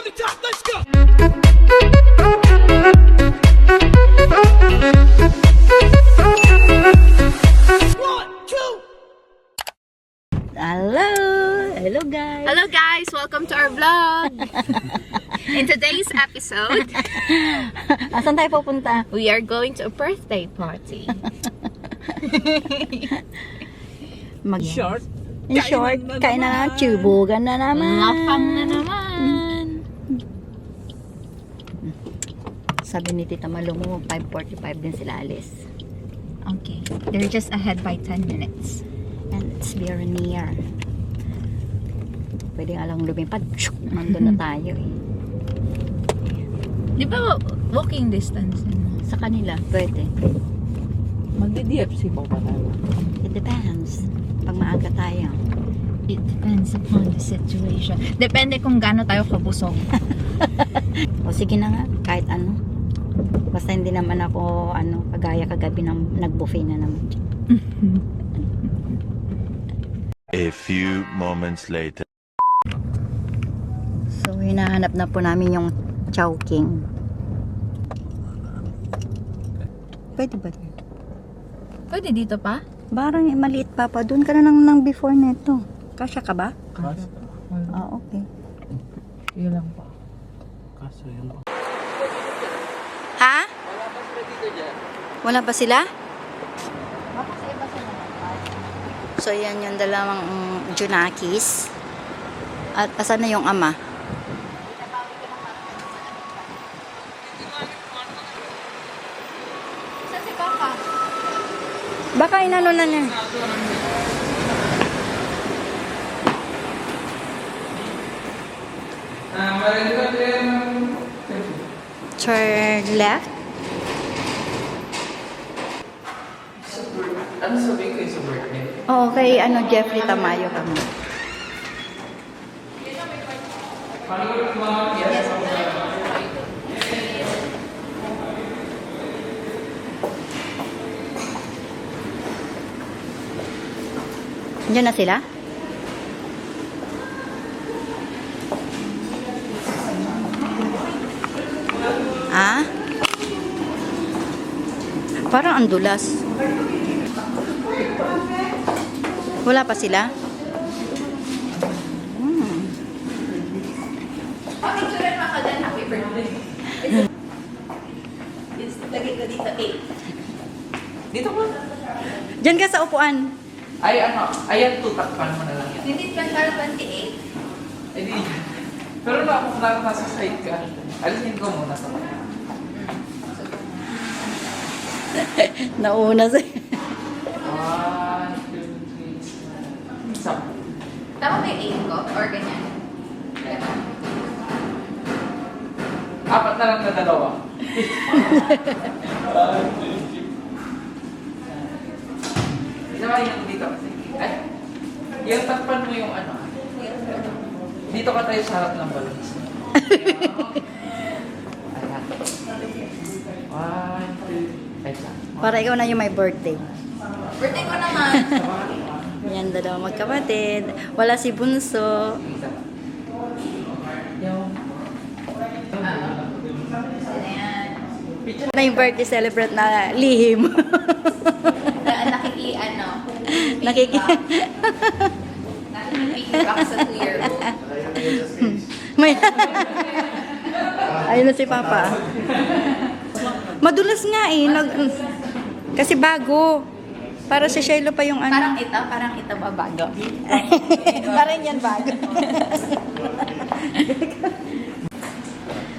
from the top. Let's go. One, two. Hello! Hello guys! Hello guys, welcome to our vlog. In today's episode, Asan tayo pupunta? we are going to a birthday party. Mag Short. In short, kain na naman, chubugan na naman. Lapang na naman. Sabi ni Tita Malu mo, 5.45 din sila alis. Okay, they're just ahead by 10 minutes. And it's very near. Pwede nga lang lumipad. Shuk! Nandun na tayo eh. Di ba walking distance? Sa kanila, pwede. Magdi-DFC po ba tayo? It depends. Pag maaga tayo. It depends upon the situation. Depende kung gaano tayo kabusog. O sige na nga, kahit ano. Basta hindi naman ako, ano, kagaya kagabi ng nag-buffet na naman. A few moments later. So, hinahanap na po namin yung Chowking. Pwede ba? Pwede dito pa? Parang maliit pa pa. Doon ka na nang, nang before nito. Kasya ka ba? Kaso, Ah, okay. yun lang po. Kaso yun po. Wala ba sila? So, yan yung dalawang Junakis. At asan na yung ama? Saan si Papa? Baka inano na niya. Turn left. Ano sabihin kayo sa birthday? Oo, kay ano, Jeffrey Tamayo kami. Diyan na sila? Ah? Parang ang dulas. Wala pa sila? Hmm. Picture mo ako din. Happy birthday. Lagay ko dito 8. Dito po. Diyan ka sa upuan. Ay, ano, ayan, tutakpan mo na lang yan. Hindi pa para 28. Ay, di Pero na kung na nasa side ka, alisin ko muna sa Nauna sa... One, two, three, Isa. Tama ba yung 8 ko? Or ganyan? Apat na lang na dalawa. Ginawa yung dito kasi. Ay, yung takpan mo yung ano. Dito ka tayo sa harap ng balons. Para ikaw na yung may birthday. Birthday ko naman. Yan, dalawa magkapatid. Wala si Bunso. Ayan. Na yung birthday celebrate na lihim. Na, nakiki, ano, Nakiki... nakikipigback sa 2-year-old. may... Ayun na si Papa. Madulas nga eh. Nag... Kasi bago. Para si Shiloh pa yung ano. Parang ito, parang ito ba bago? Parang yan bago.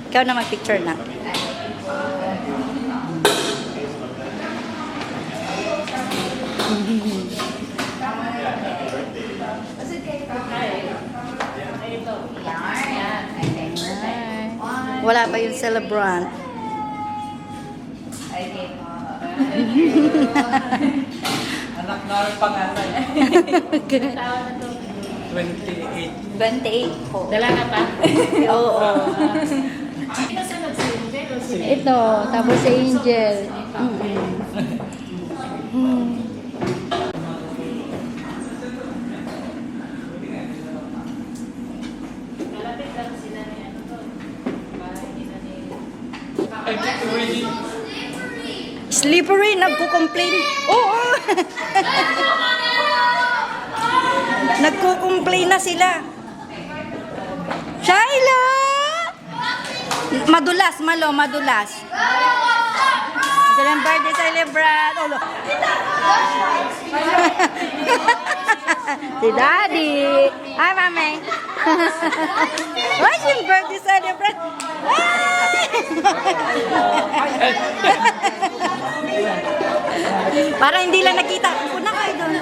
Ikaw na mag-picture na. Wala pa yung celebrant. Okay anak na rin pangalan. Tawa na to. 28. 28 po. Dalaga pa? Oo. Ito sa nag-angel? Ito, tapos sa angel. Mm. Slippery, nagko-complain. Oo, oh, oh. nagko-complain na sila. Shaila! Madulas, malo, madulas. Silang birthday celebrant. Oh, look. si Daddy. Hi, Mami. What's yung birthday celebrant? Para hindi lang nakita. Upo na kayo doon.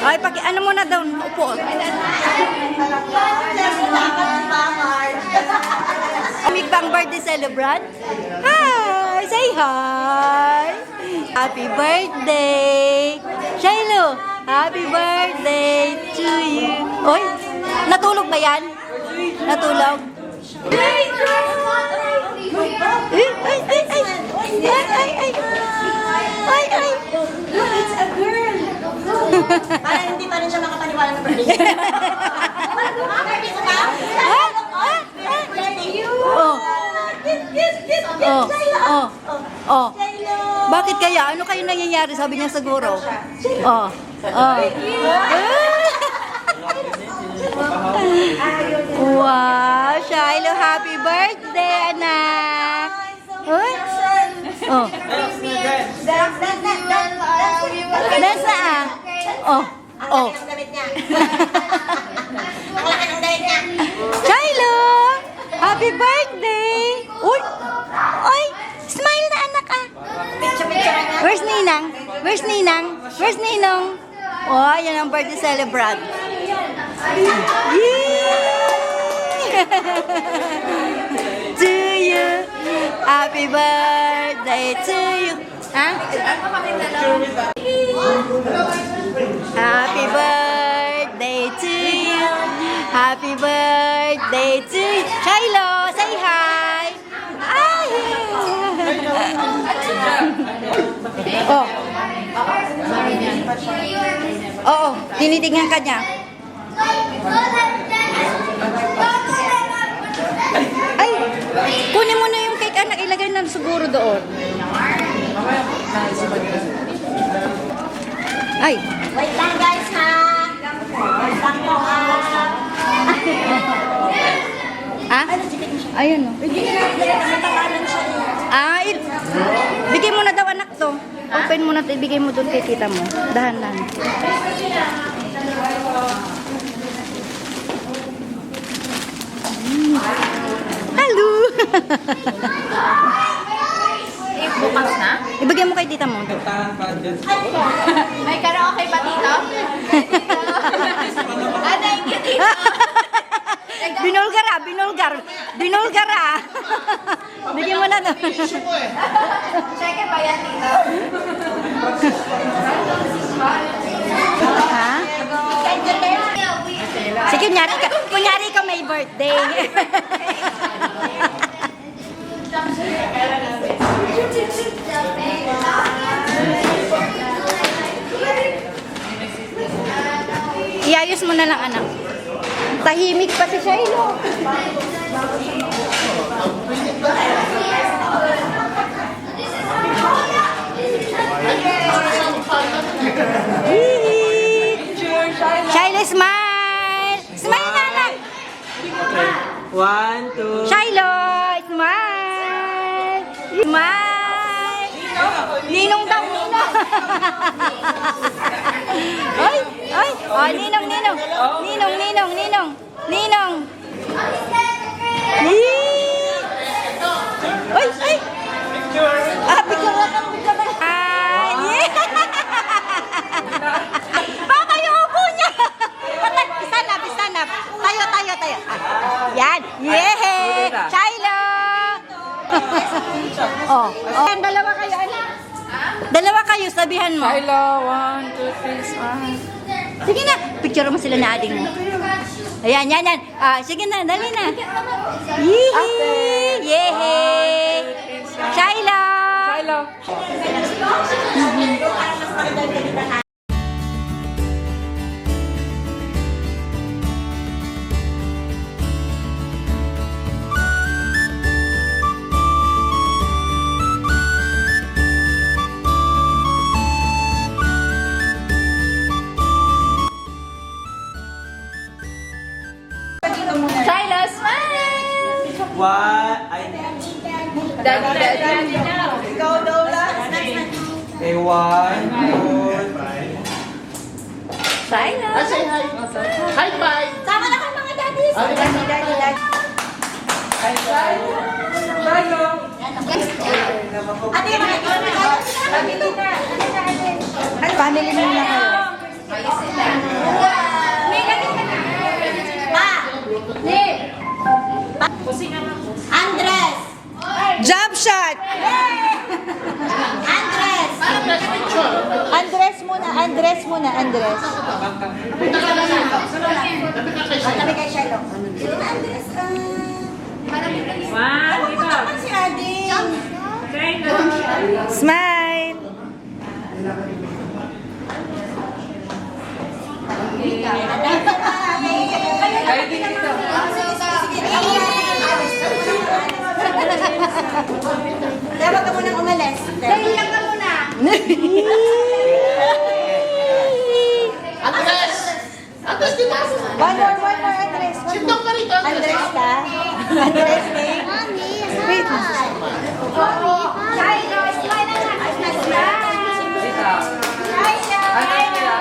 Ay, pag, ano muna doon? Upo. Amig bang birthday celebrant? Hi! Say hi! Happy birthday! Shiloh! Happy birthday to you! Oy! Natulog ba yan? Natulog? Ay! Ay! Ay! Ay! Ay! Ay! Ay! Ay! Ay! Ay! It's a girl. Para hindi pa rin siya makapaniwala na ko ba? Ah! Oh! Oh! Oh! Oh! Bakit kaya? Ano kayo nangyayari? Sabi niya siguro. Oh. Oh. wow, Shiloh, happy birthday, anak. Uy. Oh. Ah. Oh. Oh. Ang damit niya. Ang laki ng damit niya. Shiloh, happy birthday. Uy. Uy. Smile na anak ah. Where's Ninang? Where's Ninang? Where's Ninong? Oh, yan ang birthday celebrant. Yay! to you. Happy birthday to you. Ha? Happy birthday to you. Happy birthday to you. Shiloh, say hi. Ay! oh. Oo, tinitingnan ka niya. Ay, kunin mo na yung cake anak, ilagay na siguro doon. Ay, Wait lang guys ha. Wait lang po ha. ah? Ayun o. Il- bigay mo na daw anak to. Open mo na, ibigay mo doon kay tita mo. Dahan-dahan. Mm. Hello! Bukas na? ibigay mo kay tita mo. May karaoke ba dito? ah, thank you, tito. binulgara, binulgar. Binulgara. Bigyan mo na to. Check ba yan, tito? ha? Sige, kunyari ka, kunyari ka may birthday. Iayos mo na lang, anak. Tahimik pa si Shiloh. Shiloh, smile! Smile na, anak! One, two. Shiloh, smile! Smile! Ninong daw, ninong! ay, ay! Oh, ninong, ninong! Ninong, ninong, ninong! Ninong! Ay, ay! Ah, picture na picture na. Ay! Baka yung upo niya! Patay, stand up, stand up. Tayo, tayo, tayo. Yan! Yay! Shiloh! oh, oh. Dalawa kayo, anak. Dalawa kayo, sabihan mo. Hello, Sige na, picture mo sila na ading mo. Ayan, yan, yan. Ah, sige na, dali na. Yee! Yay! Shiloh! Shiloh. Okay, one, two, Shiloh. Sama na kayo mga daddies. Daddy, daddy, daddy. Tayo! Ate, mga na. Family mo na kayo. May gamit ka na. Pa. Andres. Jump shot! Andres. Andres muna, Andres muna, Andres. Kami kay Shiloh. Andres, ah. Wow, ito. si Adi. Smile! Kayo din dito. Dapat ka munang umalis. Dahil lang ka muna. One more, one more, Andres. One more. Andres ka? Andres, May? Wait. Dito. Andres nila.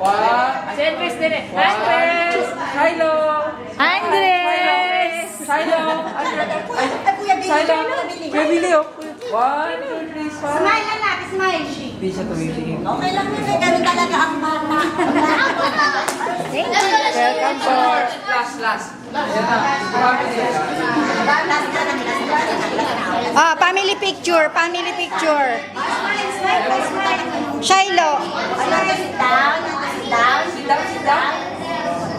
One. Andres din eh. Andres! Shiloh! Andres! Shiloh! Andres! Ay! Kuya Billy. Kuya Billy, oh. One, two, three, smile. Smile na lang, smile. Hindi siya tumibigil. Okay lang yun, eh. ganun talaga ang bata. Welcome po. Last, last. Ah, family picture, family picture. Smile, smile, smile. Shiloh. Sit down, sit down. Sit down, sit down.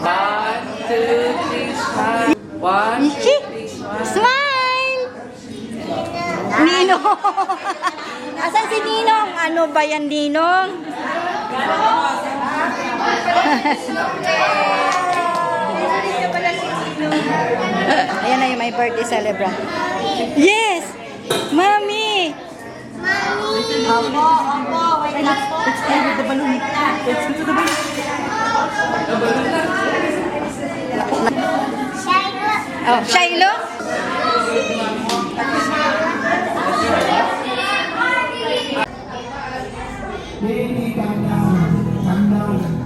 One, two, three, smile. One, two, three, smile. Smile! Ninong! Asan si Ninong? Ano ba yan, Ninong? Ayan na yung my birthday celebrant. Yes! Mami! Opo, opo, wait lang po. Let's play with the balloon. Let's go to the balloon. Oh, Shiloh? Wala, may bisita ka.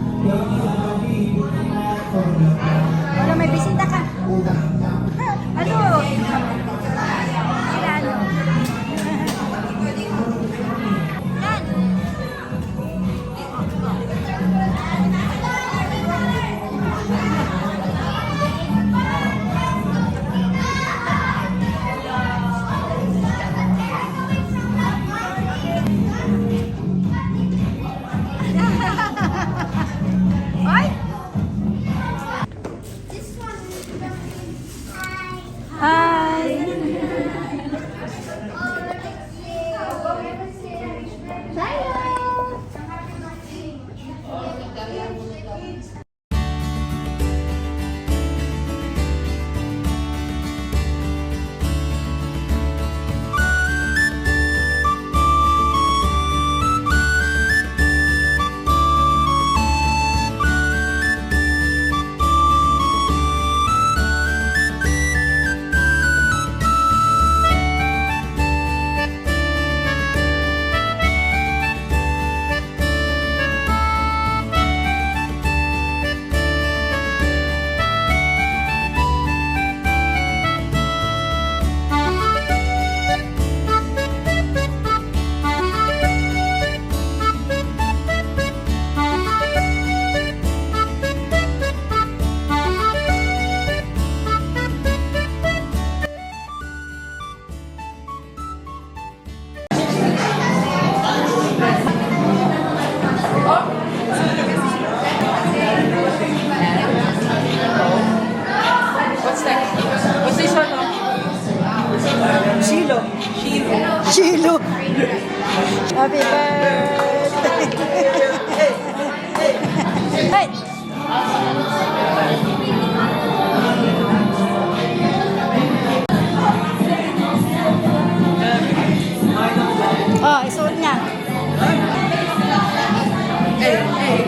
Happy birthday! hey! Oh, isuot niya. Hey, hey.